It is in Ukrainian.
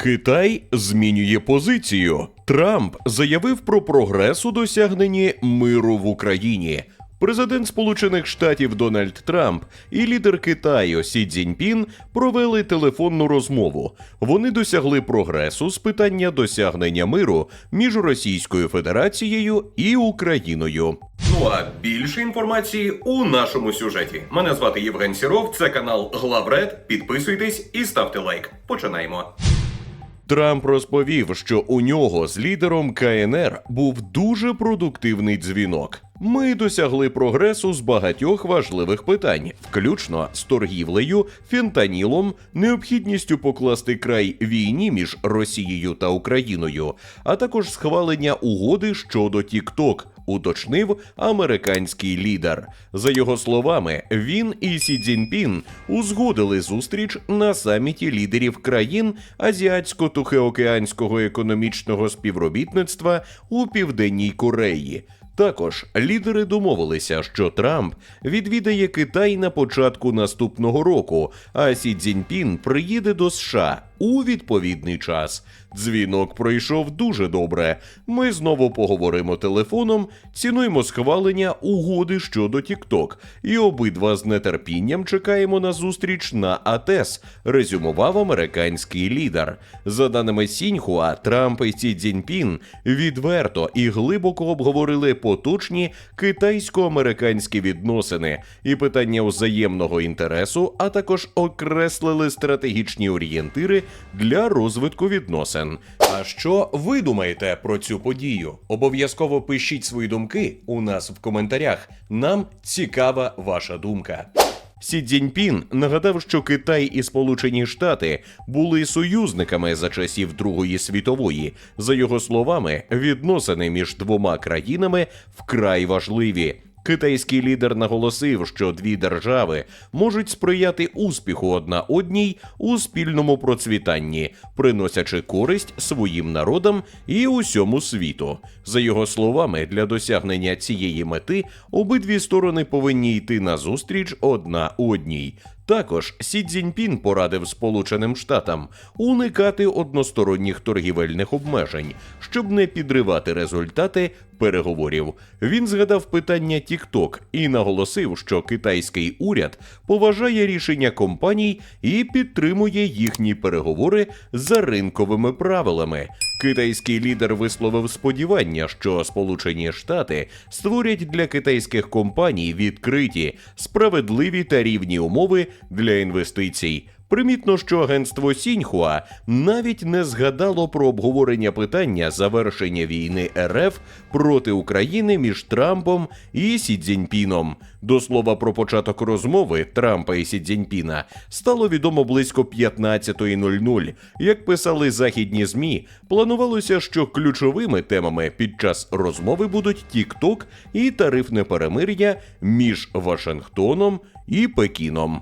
Китай змінює позицію. Трамп заявив про прогрес у досягненні миру в Україні. Президент Сполучених Штатів Дональд Трамп і лідер Китаю Сі Цзіньпін провели телефонну розмову. Вони досягли прогресу з питання досягнення миру між Російською Федерацією і Україною. Ну а більше інформації у нашому сюжеті. Мене звати Євген Сіров. Це канал Главред. Підписуйтесь і ставте лайк. Починаємо. Трамп розповів, що у нього з лідером КНР був дуже продуктивний дзвінок. Ми досягли прогресу з багатьох важливих питань, включно з торгівлею, фентанілом, необхідністю покласти край війні між Росією та Україною, а також схвалення угоди щодо TikTok, уточнив американський лідер. За його словами, він і Сі Цзіньпін узгодили зустріч на саміті лідерів країн Азіатсько-Тихоокеанського економічного співробітництва у Південній Кореї. Також лідери домовилися, що Трамп відвідає Китай на початку наступного року, а Сі Цзіньпін приїде до США у відповідний час. Дзвінок пройшов дуже добре. Ми знову поговоримо телефоном, цінуємо схвалення угоди щодо TikTok і обидва з нетерпінням чекаємо на зустріч на АТЕС, резюмував американський лідер. За даними Сіньхуа, Трамп і Сі Цзіньпін відверто і глибоко обговорили поточні китайсько-американські відносини і питання взаємного інтересу, а також окреслили стратегічні орієнтири для розвитку відносин. А що ви думаєте про цю подію? Обов'язково пишіть свої думки у нас в коментарях. Нам цікава ваша думка. Сі Цзіньпін нагадав, що Китай і Сполучені Штати були союзниками за часів Другої світової. За його словами, відносини між двома країнами вкрай важливі. Китайський лідер наголосив, що дві держави можуть сприяти успіху одна одній у спільному процвітанні, приносячи користь своїм народам і усьому світу. За його словами, для досягнення цієї мети обидві сторони повинні йти назустріч одна одній. Також Сі Цзіньпін порадив Сполученим Штатам уникати односторонніх торгівельних обмежень, щоб не підривати результати переговорів. Він згадав питання TikTok і наголосив, що китайський уряд поважає рішення компаній і підтримує їхні переговори за ринковими правилами. Китайський лідер висловив сподівання, що Сполучені Штати створять для китайських компаній відкриті, справедливі та рівні умови для інвестицій. Примітно, що агентство Сіньхуа навіть не згадало про обговорення питання завершення війни РФ проти України між Трампом і Сі Цзіньпіном. До слова про початок розмови Трампа і Сі Цзіньпіна стало відомо близько 15.00. Як писали західні змі, планувалося, що ключовими темами під час розмови будуть TikTok і тарифне перемир'я між Вашингтоном і Пекіном.